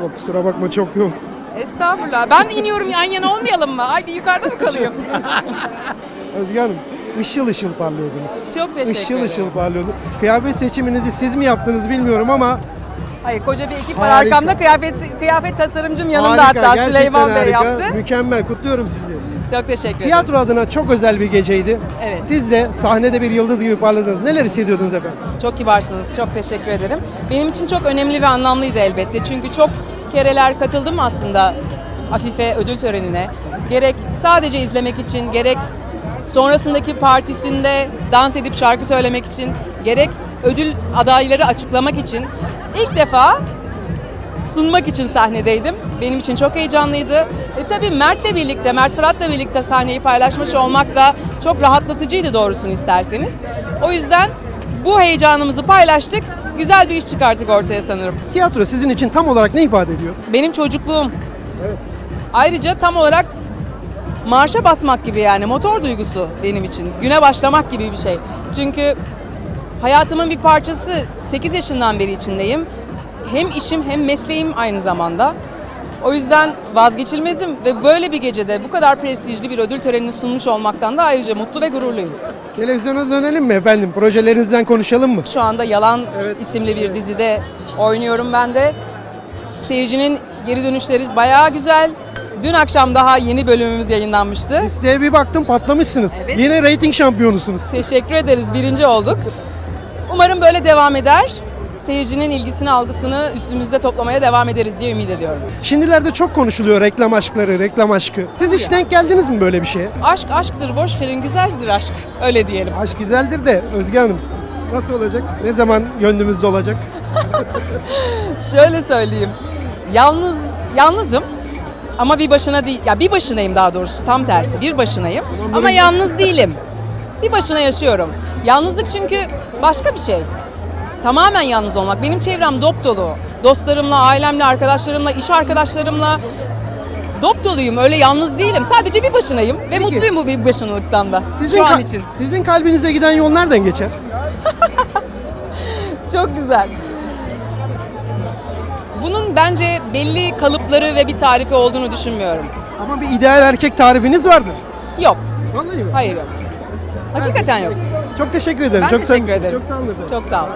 Ama kusura bakma çok yoğun. Estağfurullah. Ben iniyorum yan yana olmayalım mı? Ay bir yukarıda mı kalayım? Özge Hanım ışıl ışıl parlıyordunuz. Çok teşekkür Işıl ederim. ışıl parlıyordunuz. Kıyafet seçiminizi siz mi yaptınız bilmiyorum ama Hayır koca bir ekip var Harika. arkamda. Kıyafet, kıyafet tasarımcım yanımda harika, hatta gerçekten Süleyman Bey harika. yaptı. Mükemmel, kutluyorum sizi. Çok teşekkür ederim. Tiyatro adına çok özel bir geceydi. Evet. Siz de sahnede bir yıldız gibi parladınız. Neler hissediyordunuz efendim? Çok kibarsınız. Çok teşekkür ederim. Benim için çok önemli ve anlamlıydı elbette. Çünkü çok kereler katıldım aslında Afife ödül törenine. Gerek sadece izlemek için, gerek sonrasındaki partisinde dans edip şarkı söylemek için, gerek ödül adayları açıklamak için ilk defa sunmak için sahnedeydim. Benim için çok heyecanlıydı. E tabii Mert'le birlikte, Mert Fırat'la birlikte sahneyi paylaşmış olmak da çok rahatlatıcıydı doğrusunu isterseniz. O yüzden bu heyecanımızı paylaştık. Güzel bir iş çıkarttık ortaya sanırım. Tiyatro sizin için tam olarak ne ifade ediyor? Benim çocukluğum. Evet. Ayrıca tam olarak marşa basmak gibi yani motor duygusu benim için. Güne başlamak gibi bir şey. Çünkü hayatımın bir parçası 8 yaşından beri içindeyim. Hem işim hem mesleğim aynı zamanda. O yüzden vazgeçilmezim ve böyle bir gecede bu kadar prestijli bir ödül törenini sunmuş olmaktan da ayrıca mutlu ve gururluyum. Televizyona dönelim mi efendim? Projelerinizden konuşalım mı? Şu anda Yalan Evet. isimli bir dizide oynuyorum ben de. Seyircinin geri dönüşleri bayağı güzel. Dün akşam daha yeni bölümümüz yayınlanmıştı. Listeye bir baktım patlamışsınız. Evet. Yine reyting şampiyonusunuz. Teşekkür ederiz. Birinci olduk. Umarım böyle devam eder. Seyircinin ilgisini, algısını üstümüzde toplamaya devam ederiz diye ümit ediyorum. Şimdilerde çok konuşuluyor reklam aşkları, reklam aşkı. Siz hiç denk geldiniz mi böyle bir şeye? Aşk aşktır, boş verin, güzeldir aşk. Öyle diyelim. Aşk güzeldir de Özge Hanım nasıl olacak? Ne zaman gönlümüzde olacak? Şöyle söyleyeyim. Yalnız yalnızım ama bir başına değil. Ya bir başınayım daha doğrusu. Tam tersi. Bir başınayım. Ama yalnız değilim. Bir başına yaşıyorum. Yalnızlık çünkü başka bir şey. Tamamen yalnız olmak. Benim çevrem dop dolu. Dostlarımla, ailemle, arkadaşlarımla, iş arkadaşlarımla dop doluyum. Öyle yalnız değilim. Sadece bir başınayım ve Peki. mutluyum bu bir başınalıktan da. Sizin, Şu an için. sizin kalbinize giden yol nereden geçer? Çok güzel. Bunun bence belli kalıpları ve bir tarifi olduğunu düşünmüyorum. Ama bir ideal erkek tarifiniz vardır. Yok. Vallahi mi? Hayır yok. Hakikaten yok. Çok teşekkür ederim. Ben çok sağ teşekkür ederim. Çok sağ olun. efendim. Çok sağ olun.